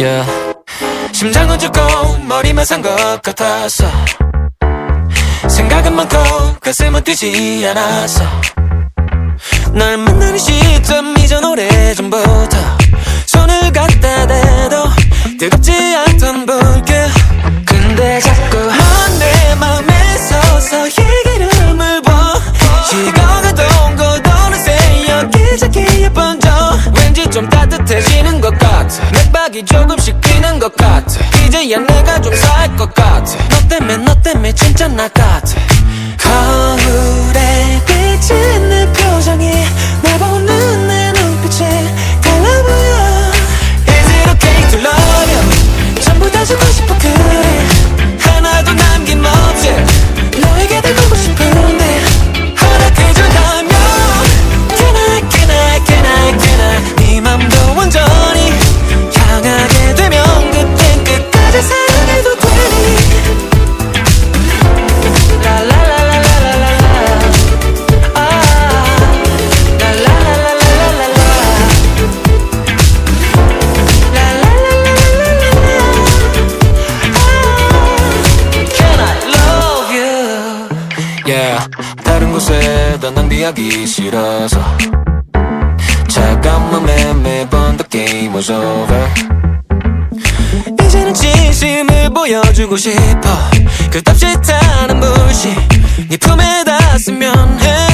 yeah. 심장은 죽고 머리만 산 것 같았어 생각은 많고 가슴은 뛰지 않았어 널 만나는 시점 이전 오래전부터 손을 갖다 대도 뜨겁지 않던 불길 진짜 나 같아. 거울 Yeah, 다른 곳에 다 낭비하기 싫어서. 차가운 맘에 매번 the game was over. 이제는 진심을 보여주고 싶어. 그 땀짓하는 불씨 네 품에 닿았으면 해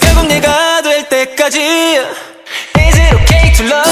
결국 내가 될 때까지 Is it okay to love